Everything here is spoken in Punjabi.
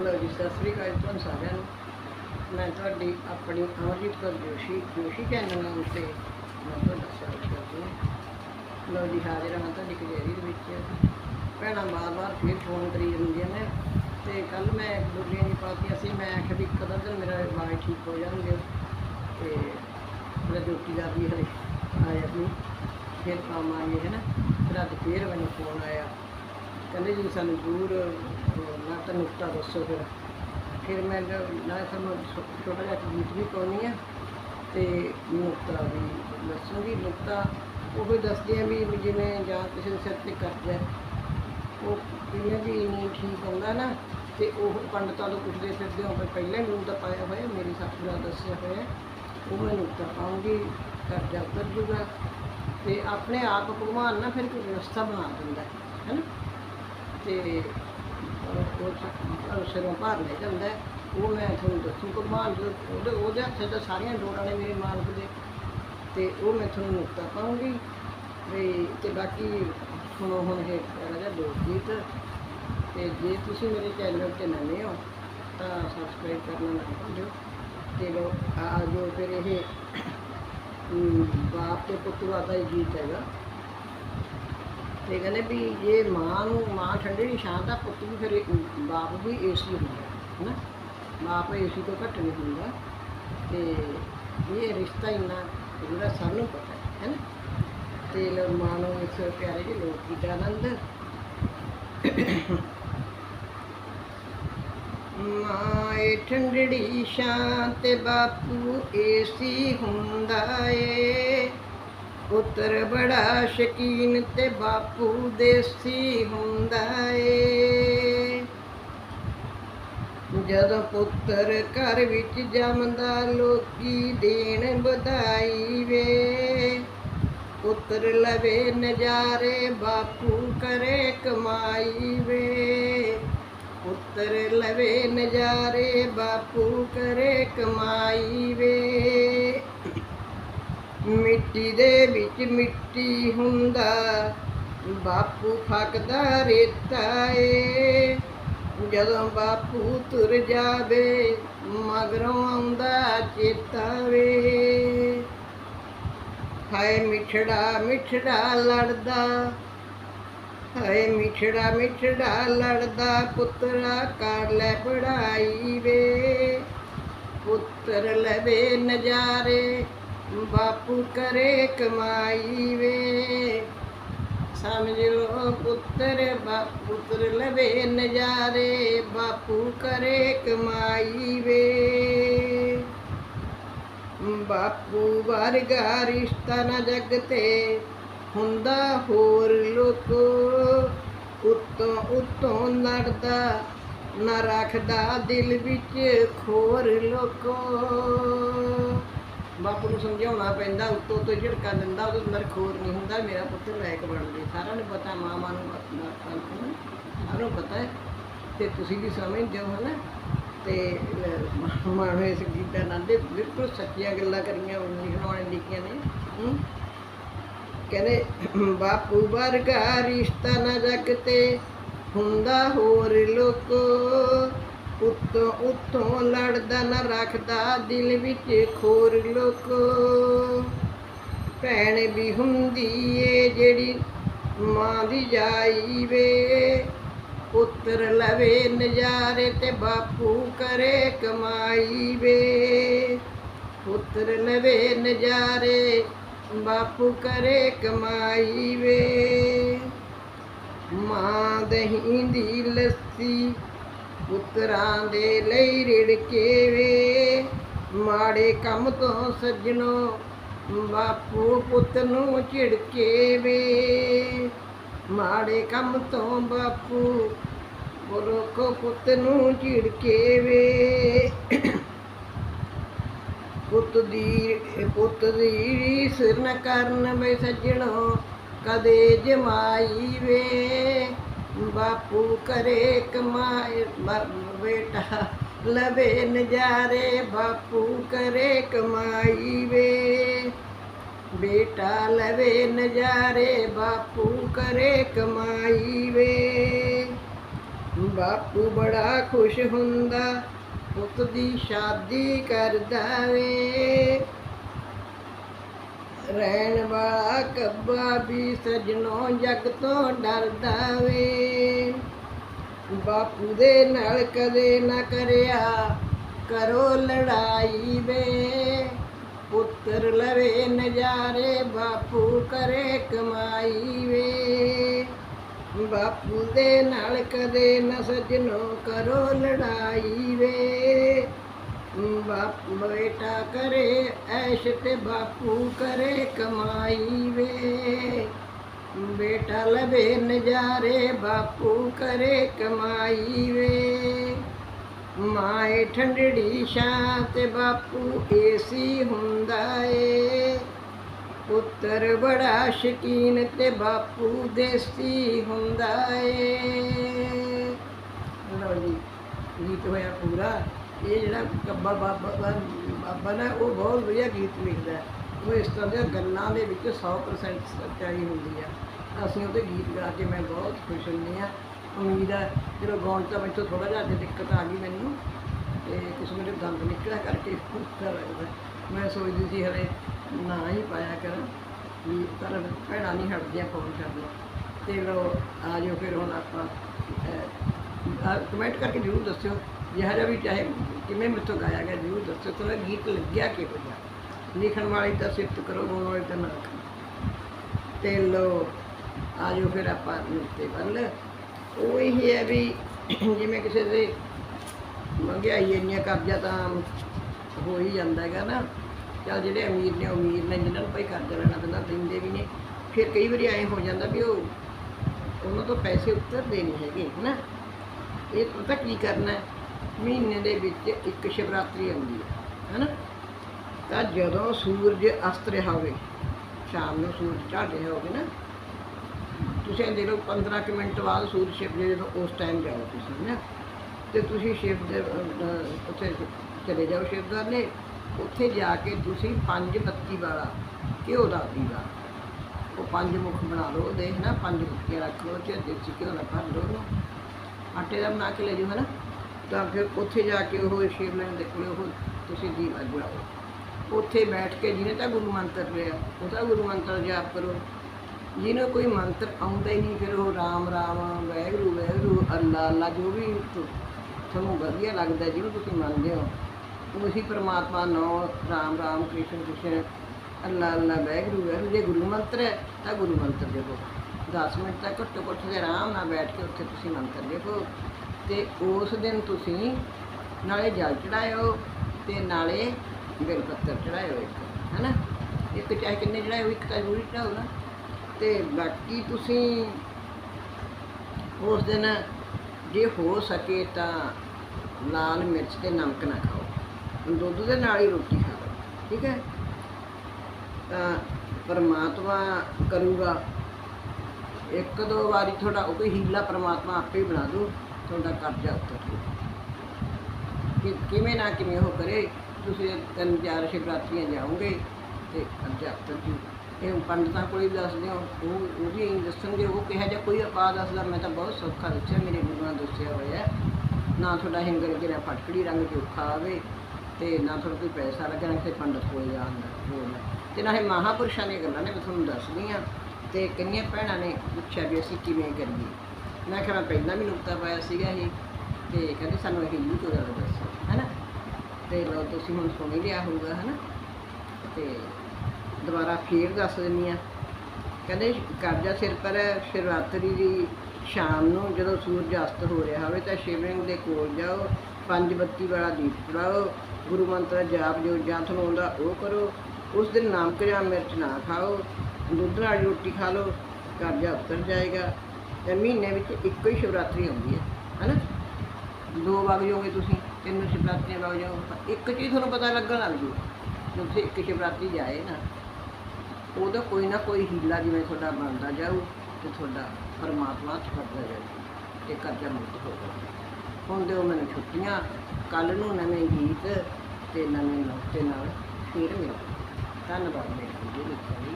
ਲਓ ਜੀ, ਸਤਿ ਸ੍ਰੀ ਅਕਾਲ ਤੁਹਾਨੂੰ ਸਾਰਿਆਂ ਨੂੰ। ਮੈਂ ਤੁਹਾਡੀ ਆਪਣੀ ਅਮਰਜੀਤ ਕੌਰ ਜੋਸ਼ੀ ਜੋਸ਼ੀ ਚੈਨਲ ਨਾਮ ਤੇ ਮੈਂ ਤੁਹਾਡਾ ਸਵਾਗਤ ਕਰਦੀ ਹਾਂ। ਲਓ ਜੀ, ਹਾਜ਼ਰ ਹਾਂ ਤੁਹਾਡੀ ਕਚਹਿਰੀ ਦੇ ਵਿੱਚ। ਭੈਣਾਂ ਬਾਰ-ਬਾਰ ਫਿਰ ਫੋਨ ਕਰੀ ਜਾਂਦੀਆਂ ਨੇ ਤੇ ਕੱਲ ਮੈਂ ਬੁੱਢੀਆਂ ਦੀ ਪਾਤੀਆਂ ਸੀ ਮੈਂ ਆਖਿਆ ਵੀ ਕਦੋਂ ਦਿਨ ਮੇਰਾ ਵਾਲ ਠੀਕ ਹੋ ਜਾਣਗੇ ਤੇ ਮੇਰਾ ਡਿਊਟੀ ਦਾ ਵੀ ਹਲੇ ਆਇਆ ਨਹੀਂ। ਫਿਰ ਕੰਮ ਪਾਵਾਂਗੇ ਹੈ ਨਾ? ਫਿਰ ਅੱਜ ਫਿਰ ਮੈਨੂੰ ਫੋਨ ਆਇਆ। ਕਹਿੰਦੇ ਜੀ ਸਾਨੂੰ ਜ਼ਰੂਰ ਨਾ ਤਾਂ ਨੁਕਤਾ ਦੱਸੋ ਫਿਰ। ਫਿਰ ਮੈਂ ਨਾ ਤੁਹਾਨੂੰ ਛੋਟਾ ਜਿਹਾ ਗੀਤ ਵੀ ਪਾਉਣੀ ਆ ਤੇ ਨੁਕਤਾ ਵੀ ਦੱਸੂਗੀ। ਨੁਕਤਾ ਉਹ ਹੀ ਦੱਸਦੀ ਆ ਵੀ ਜਿਵੇਂ ਜਾਂ ਕਿਸੇ ਦੇ ਸਿਰ ਤੇ ਕਰਜ਼ਾ ਉਹ ਕਿਵੇਂ ਵੀ ਨਹੀਂ ਠੀਕ ਆਉਂਦਾ ਨਾ ਤੇ ਉਹ ਪੰਡਤਾਂ ਤੋਂ ਪੁੱਛਦੇ ਫਿਰਦੇ ਹੋ, ਵੀ ਪਹਿਲਾਂ ਹੀ ਮੈਨੂੰ ਤਾਂ ਪਾਇਆ ਹੋਇਆ, ਮੇਰੀ ਸੱਸ ਨਾਲ ਦੱਸਿਆ ਹੋਇਆ, ਉਹ ਮੈਂ ਨੁਕਤਾ ਪਾਉਂਗੀ, ਕਰਜ਼ਾ ਉੱਤਰ ਜੂਗਾ ਤੇ ਆਪਣੇ ਆਪ ਭਗਵਾਨ ਨਾ ਫਿਰ ਕੋਈ ਵਿਵਸਥਾ ਬਣਾ ਦਿੰਦਾ ਹੈ ਨਾ? ਤੇ ਉਹ ਉਹ ਸਿਰੋਂ ਭਾਰ ਲੈ ਜਾਂਦਾ ਉਹ ਮੈਂ ਤੁਹਾਨੂੰ ਦੱਸੂ, ਭਗਵਾਨ ਜੋ ਉਹਦੇ ਉਹਦੇ ਹੱਥ 'ਚ ਸਾਰੀਆਂ ਡੋਰਾਂ ਨੇ ਮੇਰੇ ਮਾਲਕ ਦੇ। ਤੇ ਉਹ ਮੈਂ ਤੁਹਾਨੂੰ ਮੁਕਤਾ ਪਾਉਂਗੀ। ਵੀ ਤੇ ਬਾਕੀ ਸੁਣੋ ਹੁਣ ਇਹ ਪਿਆਰਾ ਜਿਹਾ ਲੋਕ ਗੀਤ ਤੇ ਜੇ ਤੁਸੀਂ ਮੇਰੇ ਚੈਨਲ ਤੇ ਨਵੇਂ ਹੋ, ਤਾਂ ਸਬਸਕ੍ਰਾਈਬ ਕਰਨਾ ਨਾ ਭੁੱਲਿਓ ਤੇ ਲੋ, ਆ ਜੋ ਫਿਰ ਇਹ ਬਾਪ ਤੇ ਪੁੱਤ ਦਾ ਗੀਤ ਹੈਗਾ। ਤੇ ਕਹਿੰਦੇ ਵੀ ਜੇ ਮਾਂ ਨੂੰ, ਮਾਂ ਠੰਡੇ ਦੀ ਛਾਂ ਦਾ ਪੁੱਤ ਵੀ ਫਿਰ ਬਾਪ ਵੀ ਏਸੀ ਹੁੰਦਾ ਹੈ ਨਾ ਬਾਪ ਏਸੀ ਤੋਂ ਘੱਟ ਨਹੀਂ ਹੁੰਦਾ। ਤੇ ਇਹ ਰਿਸ਼ਤਾ ਇੰਨਾ ਜਿਹੜਾ ਸਭ ਨੂੰ ਪਤਾ ਹੈ ਨਾ ਤੇ ਲੋ, ਮਾਂ ਨੂੰ ਇਸ ਪਿਆਰੇ ਜਿਹੇ ਲੋਕ ਗੀਤ ਦਾ ਆਨੰਦ। ਮਾਂ ਏ ਠੰਡੜੀ ਛਾਂ ਤੇ ਬਾਪੂ ਏਸੀ ਹੁੰਦਾ। ਪੁੱਤਰ ਬੜਾ ਸ਼ਕੀਨ ਤੇ ਬਾਪੂ ਦੇਸੀ ਹੁੰਦਾ ਏ। ਜਦੋਂ ਪੁੱਤਰ ਘਰ ਵਿੱਚ ਜੰਮਦਾ, ਲੋਕੀ ਦੇਣ ਵਧਾਈ ਵੇ ਪੁੱਤਰ ਲਵੇ ਨਜ਼ਾਰੇ, ਬਾਪੂ ਕਰੇ ਕਮਾਈ ਵੇ ਪੁੱਤਰ ਲਵੇ ਨਜ਼ਾਰੇ, ਬਾਪੂ ਕਰੇ ਕਮਾਈ ਵੇ ਮਿੱਟੀ ਦੇ ਵਿੱਚ ਮਿੱਟੀ ਹੁੰਦਾ। ਬਾਪੂ ਫੱਕਦਾ ਰੇਤਾ ਏ। ਜਦੋਂ ਬਾਪੂ ਤੁਰ ਜਾਵੇ, ਮਗਰੋਂ ਆਉਂਦਾ ਚੇਤਾ ਵੇ। ਹਾਏ ਮਿਠੜਾ ਮਿਠੜਾ ਲੜਦਾ। ਹਾਏ ਮਿਠੜਾ ਮਿਠੜਾ ਲੜਦਾ, ਪੁੱਤਰਾ ਕਰ ਲੈ ਪੜਾਈ ਵੇ। ਪੁੱਤਰ ਲਵੇ ਨਜ਼ਾਰੇ। ਬਾਪੂ ਕਰੇ ਕਮਾਈ ਵੇ। ਸਮਝ ਸਮਝੋ ਪੁੱਤਰ ਬਾਪੂ ਪੁੱਤਰ ਲਵੇ ਨਜ਼ਾਰੇ। ਬਾਪੂ ਕਰੇ ਕਮਾਈ ਵੇ। ਬਾਪੂ ਵਰਗਾ ਰਿਸ਼ਤਾ ਨਾ ਜਗ ਤੇ ਹੁੰਦਾ ਹੋਰ ਲੋਕੋ। ਉਤੋਂ ਉਤੋਂ ਲੜਦਾ, ਨਾ ਰੱਖਦਾ ਦਿਲ ਵਿੱਚ ਖੋਰ ਲੋਕੋ। ਬਾਪੂ ਨੂੰ ਸਮਝਾਉਣਾ ਪੈਂਦਾ, ਉੱਤੋਂ ਤੋਂ ਝੜਕਾ ਦਿੰਦਾ, ਉਹਦੇ ਅੰਦਰ ਖੋਰ ਨਹੀਂ ਹੁੰਦਾ, ਮੇਰਾ ਪੁੱਤਰ ਲਾਇਕ ਬਣਦੇ ਸਾਰਿਆਂ ਨੂੰ ਪਤਾ ਮਾਮਾ ਨੂੰ ਪਤਾ ਸਾਰਿਆਂ ਨੂੰ ਪਤਾ ਹੈ। ਤੇ ਤੁਸੀਂ ਵੀ ਸਮਝਦੇ ਹੋ ਹਨਾ। ਤੇ ਮਾਣੋ ਇਸ ਗੀਤਾਂ ਨਾਲ ਦੇ ਬਿਲਕੁਲ ਸੱਚੀਆਂ ਗੱਲਾਂ ਕਰੀਆਂ ਲਿਖਣ ਵਾਲੇ ਲਿਖੀਆਂ ਨੇ। ਕਹਿੰਦੇ, ਬਾਪੂ ਵਰਗਾ ਰਿਸ਼ਤਾ ਨਾ ਜਗ ਹੁੰਦਾ ਹੋਰ ਲੋਕੋ। ਉੱਤੋਂ ਉੱਤੋਂ ਲੜਦਾ ਨਾ ਰੱਖਦਾ, ਦਿਲ ਵਿੱਚ ਖੋਰ ਲੋਕੋ। ਭੈਣ ਵੀ ਹੁੰਦੀ ਏ ਜਿਹੜੀ ਮਾਂ ਦੀ ਜਾਈ ਵੇ। ਪੁੱਤਰ ਲਵੇ ਨਜ਼ਾਰੇ ਤੇ ਬਾਪੂ ਕਰੇ ਕਮਾਈ ਵੇ। ਪੁੱਤਰ ਲਵੇ ਨਜ਼ਾਰੇ, ਬਾਪੂ ਕਰੇ ਕਮਾਈ ਵੇ। ਮਾਂ ਦਹੀਂ ਦੀ ਲੱਸੀ ਪੁੱਤਰਾਂ ਦੇ ਲਈ ਰਿੜਕੇ ਵੇ। ਮਾੜੇ ਕੰਮ ਤੋਂ ਸੱਜਣੋ, ਬਾਪੂ ਪੁੱਤ ਨੂੰ ਝਿੜਕੇ ਵੇ। ਮਾੜੇ ਕੰਮ ਤੋਂ ਬਾਪੂ ਬੋਲੋ ਪੁੱਤ ਨੂੰ ਝਿੜਕੇ ਵੇ। ਪੁੱਤ ਦੀ ਪੁੱਤ ਦੀ ਸਿਰ ਨ ਕਰਨ ਵੇ ਸੱਜਣੋ, ਕਦੇ ਜਮਾਈ ਵੇ। ਬਾਪੂ ਕਰੇ ਕਮਾਏ ਬੇਟਾ ਲਵੇ ਨਜ਼ਾਰੇ ਬਾਪੂ ਕਰੇ ਕਮਾਈ ਵੇ ਬੇਟਾ ਲਵੇ ਨਜ਼ਾਰੇ ਬਾਪੂ ਕਰੇ ਕਮਾਈ ਵੇ ਬਾਪੂ ਬੜਾ ਖੁਸ਼ ਹੁੰਦਾ ਪੁੱਤ ਦੀ ਸ਼ਾਦੀ ਕਰਦਾ ਵੇ ਰਹਿਣ ਵਾਲਾ ਕੱਬਾ ਵੀ ਸਜਣੋ ਜਗ ਤੋਂ ਡਰਦਾ ਵੇ। ਬਾਪੂ ਦੇ ਨਾਲ ਕਦੇ ਨਾ ਕਰਿਆ ਕਰੋ ਲੜਾਈ ਵੇ। ਪੁੱਤਰ ਲਵੇ ਨਜ਼ਾਰੇ, ਬਾਪੂ ਕਰੇ ਕਮਾਈ ਵੇ। ਬਾਪੂ ਦੇ ਨਾਲ ਕਦੇ ਨਾ ਸਜਣੋ ਕਰੋ ਲੜਾਈ ਵੇ। ਬੇਟਾ ਕਰੇ ਐਸ਼ ਤੇ ਬਾਪੂ ਕਰੇ ਕਮਾਈ ਵੇ ਬੇਟਾ ਲਵੇ ਨਜ਼ਾਰੇ ਬਾਪੂ ਕਰੇ ਕਮਾਈ ਵੇ ਮਾਏ ਠੰਡੜੀ ਛਾਂ ਤੇ ਬਾਪੂ ਏਸੀ ਹੁੰਦਾ ਏ ਪੁੱਤਰ ਬੜਾ ਸ਼ਕੀਨ ਤੇ ਬਾਪੂ ਦੇਸੀ ਹੁੰਦਾ ਏ ਲਓ ਜੀ ਗੀਤ ਹੋਇਆ ਪੂਰਾ ਇਹ ਜਿਹੜਾ ਕੱਬਾ ਬਾਬਾ ਬਾਬਾ ਨਾ, ਉਹ ਬਹੁਤ ਵਧੀਆ ਗੀਤ ਲਿਖਦਾ ਉਹ ਇਸ ਤਰ੍ਹਾਂ ਦੀਆਂ ਗੱਲਾਂ ਦੇ ਵਿੱਚ 100% ਸੱਚਾਈ ਹੁੰਦੀ ਆ ਅਸੀਂ ਉਹਦੇ ਗੀਤ ਗਾ ਕੇ ਮੈਂ ਬਹੁਤ ਖੁਸ਼ ਹੁੰਦੀ ਆ ਉਮੀਦ ਆ ਜਦੋਂ ਗਾਉਣ ਤਾਂ ਮੈਨੂੰ ਥੋੜਾ ਜਿਹਾ ਅੱਜ ਦਿੱਕਤ ਆ ਗਈ ਮੈਨੂੰ ਤੇ ਕੁਛ ਮੇਰੇ ਦੰਦ ਨਿਕਲਿਆ ਕਰਕੇ ਉੱਤਰ ਲੱਗਦਾ ਮੈਂ ਸੋਚਦੀ ਸੀ ਹਲੇ ਨਾ ਹੀ ਪਾਇਆ ਕਰਾਂ ਵੀ ਪਰ ਭੈਣਾਂ ਨਹੀਂ ਹਟਦੀਆਂ ਫੋਨ ਕਰਦੀਆਂ ਤੇ ਲੋ ਆ ਜਾਓ ਫਿਰ ਹੁਣ ਆਪਾਂ ਕਮੈਂਟ ਕਰਕੇ ਜ਼ਰੂਰ ਦੱਸਿਓ ਜਿਹੜਾ ਵੀ ਚਾਹੇ ਕਿਵੇਂ ਮੇਥੋਂ ਗਾਇਆ ਗਿਆ, ਜ਼ਰੂਰ ਦੱਸੋ ਤੁਹਾਨੂੰ ਗੀਤ ਲੱਗਿਆ ਕਿ ਜਿਹਾ ਲਿਖਣ ਵਾਲੀ ਤਾਂ ਸਿਫਤ ਕਰੋ, ਗਾਉਣ ਵਾਲੀ ਤਾਂ ਨਾ ਕਰੋ ਤੇ ਲੋ ਆ ਜਾਓ ਫਿਰ ਆਪਾਂ 'ਤੇ ਵੱਲ। ਉਹ ਇਹ ਹੈ ਵੀ ਜਿਵੇਂ ਕਿਸੇ ਦੇ ਮਹਿੰਗਾਈ ਇੰਨੀਆਂ ਕਰਜ਼ਾ ਤਾਂ ਹੋ ਹੀ ਜਾਂਦਾ ਹੈਗਾ ਨਾ। ਚੱਲ ਜਿਹੜੇ ਅਮੀਰ ਨੇ ਅਮੀਰ ਨੇ ਜਿਹਨਾਂ ਨੂੰ ਭਾਈ ਕਰਜ਼ਾ ਲੈਣਾ ਪੈਂਦਾ, ਦਿੰਦੇ ਵੀ ਨੇ। ਫਿਰ ਕਈ ਵਾਰੀ ਐਂ ਹੋ ਜਾਂਦਾ ਵੀ ਉਹ ਉਹਨਾਂ ਤੋਂ ਪੈਸੇ ਉੱਤਰ ਦੇਣੇ ਹੈਗੇ ਨਾ ਇਹ ਪਤਾ ਕੀ ਕਰਨਾ ਹੈ? ਮਹੀਨੇ ਦੇ ਵਿੱਚ ਇੱਕ ਸ਼ਿਵਰਾਤਰੀ ਆਉਂਦੀ ਹੈ, ਹਨਾ? ਤਾਂ ਜਦੋਂ ਸੂਰਜ ਅਸਤ ਰਿਹਾ ਹੋਵੇ, ਸ਼ਾਮ ਨੂੰ ਸੂਰਜ ਢਲ ਰਿਹਾ ਹੋਵੇ ਨਾ, ਤੁਸੀਂ ਇਹ ਦੇਖ ਲਓ 15 ਕੁ ਮਿੰਟ ਬਾਅਦ ਸੂਰਜ ਛਿਪ ਜੇ ਜਦੋਂ ਉਸ ਟਾਈਮ ਜਾਓ ਤੁਸੀਂ ਨਾ ਤੇ ਤੁਸੀਂ ਸ਼ਿਵ ਦੇ ਉੱਥੇ ਚਲੇ ਜਾਓ ਸ਼ਿਵਦਾਰ ਨੇ ਉੱਥੇ ਜਾ ਕੇ ਤੁਸੀਂ ਪੰਜ ਬੱਤੀ ਵਾਲਾ ਘਿਓ ਦਾ ਦੀਵਾ, ਉਹ ਪੰਜ ਮੁਖ ਬਣਾ ਲਓ ਦੇਖ ਨਾ ਪੰਜ ਮੁਖੀਆਂ ਰੱਖ ਲਓ ਤੇ ਦੇਸੀ ਘਿਓ ਦਾ ਭਰ ਲਓ ਉਹਨੂੰ ਆਟੇ ਦਾ ਬਣਾ ਕੇ ਲੈ ਦਿਓ ਹੈ ਨਾ ਤਾਂ ਫਿਰ ਉੱਥੇ ਜਾ ਕੇ ਉਹ ਸ਼ਿਵਲਿੰਗ ਦੇ ਕੋਲ ਉਹ ਤੁਸੀਂ ਦੀਵਾ ਜਲਾਓ ਉੱਥੇ ਬੈਠ ਕੇ ਜਿਹਨੇ ਤਾਂ ਗੁਰੂ ਮੰਤਰ ਲਿਆ ਉਹਦਾ ਗੁਰੂ ਮੰਤਰ ਜਾਪ ਕਰੋ। ਜਿਹਨੂੰ ਕੋਈ ਮੰਤਰ ਆਉਂਦਾ ਹੀ ਨਹੀਂ, ਫਿਰ ਉਹ ਰਾਮ ਰਾਮ, ਵਾਹਿਗੁਰੂ ਵਾਹਿਗੁਰੂ, ਅੱਲਾ ਅੱਲਾ, ਜੋ ਵੀ ਤੁਹਾਨੂੰ ਵਧੀਆ ਲੱਗਦਾ, ਜਿਹਨੂੰ ਤੁਸੀਂ ਮੰਨਦੇ ਹੋ। ਉਸੇ ਪਰਮਾਤਮਾ ਨਾਮ ਰਾਮ ਰਾਮ, ਕ੍ਰਿਸ਼ਨ ਕ੍ਰਿਸ਼ਨ, ਅੱਲਾ ਅੱਲਾ, ਵਾਹਿਗੁਰੂ ਵਾਹਿਗੁਰੂ, ਜੇ ਗੁਰੂ ਮੰਤਰ ਹੈ, ਤਾਂ ਗੁਰੂ ਮੰਤਰ ਜਪੋ। 10 ਮਿੰਟ ਤੱਕ ਘੱਟੋ ਘੱਟ ਦੇ ਆਰਾਮ ਨਾਲ ਬੈਠ ਕੇ ਉੱਥੇ ਤੁਸੀਂ ਮੰਤਰ ਜਪੋ। ਤੇ ਉਸ ਦਿਨ ਤੁਸੀਂ ਨਾਲੇ ਜਲ ਚੜਾਇਓ ਤੇ ਨਾਲੇ ਬਿਲ ਪੱਤਰ ਚੜਾਇਓ ਇੱਕ, ਹੈਨਾ? ਇੱਕ ਚਾਹੇ ਕਿੰਨੇ ਚੜਾਇਓ, ਇੱਕ ਤਾਂ ਜ਼ਰੂਰੀ ਚੜਾਓ ਨਾ। ਤੇ ਬਾਕੀ ਤੁਸੀਂ ਉਸ ਦਿਨ ਜੇ ਹੋ ਸਕੇ ਤਾਂ ਲਾਲ ਮਿਰਚ ਤੇ ਨਮਕ ਨਾ ਖਾਓ। ਦੁੱਧ ਦੇ ਨਾਲ ਹੀ ਰੋਟੀ ਖਾਓ ਠੀਕ ਹੈ? ਤਾਂ ਪਰਮਾਤਮਾ ਕਰੂਗਾ। ਇੱਕ ਦੋ ਵਾਰੀ ਤੁਹਾਡਾ ਉਹ ਕੋਈ ਹੀਲਾ ਪਰਮਾਤਮਾ ਆਪੇ ਹੀ ਬਣਾ ਦੂ। ਤੁਹਾਡਾ ਕਰਜ਼ਾ ਉਤਰ ਜੂ ਕਿ ਕਿਵੇਂ ਨਾ ਕਿਵੇਂ ਉਹ ਕਰੇ, ਤੁਸੀਂ ਤਿੰਨ ਚਾਰ ਸ਼ਿਵਰਾਤਰੀਆਂ ਜਾਓਗੇ ਤੇ ਕਰਜ਼ਾ ਉਤਰ ਜੂ। ਇਹ ਪੰਡਤਾਂ ਕੋਲ ਹੀ ਦੱਸਦੇ ਹੋ, ਉਹ ਉਹ ਵੀ ਇਹੀ ਦੱਸਣਗੇ, ਉਹ ਕਿਹਾ ਜਿਹਾ ਕੋਈ ਆਪਾ ਦੱਸਦਾ ਮੈਂ ਤਾਂ ਬਹੁਤ ਸੌਖਾ ਦੱਸਿਆ, ਮੇਰੇ ਗੁਰੂਆਂ ਨੇ ਦੱਸਿਆ ਹੋਇਆ ਨਾ ਤੁਹਾਡਾ ਹਿੰਗਰ ਜਿਹੜਾ ਫਟਕੜੀ ਰੰਗ ਚੋਖਾ ਆਵੇ ਤੇ ਨਾ ਤੁਹਾਡਾ ਕੋਈ ਪੈਸਾ ਲੱਗੇ ਨਾ ਕਿਸੇ ਪੰਡਤ ਕੋਲ ਜਾਂਦਾ ਬੋਲਦਾ ਤੇ ਨਾ ਇਹ ਮਹਾਪੁਰਸ਼ਾਂ ਦੀਆਂ ਗੱਲਾਂ ਨੇ, ਮੈਂ ਤੁਹਾਨੂੰ ਦੱਸਦੀ ਹਾਂ। ਤੇ ਕਿੰਨੀਆਂ ਭੈਣਾਂ ਨੇ ਪੁੱਛਿਆ ਵੀ ਅਸੀਂ ਕਿਵੇਂ ਕਰੀਏ। ਮੈਂ ਕਿਹਾ ਮੈਂ ਪਹਿਲਾਂ ਵੀ ਨੁਕਤਾ ਪਾਇਆ ਸੀਗਾ ਇਹ, ਤੇ ਕਹਿੰਦੇ ਸਾਨੂੰ ਇਹ ਹੀ ਤੋਂ ਗੱਲ ਦੱਸੋ, ਹੈਨਾ? ਤੇ ਲਓ ਤੁਸੀਂ ਹੁਣ ਸੁਣ ਹੀ ਲਿਆ ਹੋਊਗਾ, ਹੈਨਾ? ਤੇ ਦੁਬਾਰਾ ਫੇਰ ਦੱਸ ਦਿੰਨੀ ਆ। ਕਹਿੰਦੇ ਕਰਜ਼ਾ ਸਿਰ ਪਰ ਸ਼ਿਵਰਾਤਰੀ ਦੀ ਸ਼ਾਮ ਨੂੰ ਜਦੋਂ ਸੂਰਜ ਅਸਤ ਹੋ ਰਿਹਾ ਹੋਵੇ ਤਾਂ ਸ਼ਿਵਲਿੰਗ ਦੇ ਕੋਲ ਜਾਓ, ਪੰਜ ਬੱਤੀ ਵਾਲਾ ਦੀਪ ਜਲਾਓ, ਗੁਰੂ ਮੰਤਰ ਜਾਪ ਜੋ ਜਾਂ ਤੁਹਾਨੂੰ ਆਉਂਦਾ ਉਹ ਕਰੋ, ਉਸ ਦਿਨ ਨਾਮ ਜਾਂ ਮਿਰਚ ਨਾ ਖਾਓ, ਦੁੱਧ ਨਾਲ ਰੋਟੀ ਖਾ ਲਓ, ਕਰਜ਼ਾ ਉਤਰ ਜਾਏਗਾ। ਤੇ ਮਹੀਨੇ ਵਿੱਚ ਇੱਕੋ ਹੀ ਸ਼ਿਵਰਾਤਰੀ ਆਉਂਦੀ ਹੈ, ਹੈਨਾ? ਦੋ ਵਗ ਜਾਓਗੇ ਤੁਸੀਂ, ਤਿੰਨ ਸ਼ਿਵਰਾਤਰੀਆਂ ਵਗ ਜਾਓਗੇ ਇੱਕ ਚੀਜ਼ ਤੁਹਾਨੂੰ ਪਤਾ ਲੱਗਣ ਲੱਗ ਜੂ, ਜਦੋਂ ਤੁਸੀਂ ਇੱਕ ਸ਼ਿਵਰਾਤਰੀ ਜਾਏ ਨਾ, ਉਹਦਾ ਕੋਈ ਨਾ ਕੋਈ ਹੀਲਾ ਜਿਵੇਂ ਤੁਹਾਡਾ ਬਣਦਾ ਜਾਊ ਤੇ ਤੁਹਾਡਾ ਪਰਮਾਤਮਾ ਹੱਥ ਜਾਊ ਤੇ ਕਰਜ਼ਾ ਮੁਕਤ ਹੋ ਜਾਊ। ਹੁਣ ਦਿਓ ਮੈਨੂੰ ਛੁੱਟੀਆਂ, ਕੱਲ ਨੂੰ ਨਵੇਂ ਗੀਤ ਤੇ ਨਵੇਂ ਨੋਟੇ ਨਾਲ ਫਿਰ ਮਿਲੋ। ਧੰਨਵਾਦ ਮੇਰੇ ਜੀ। ਦੇਖਣ ਲਈ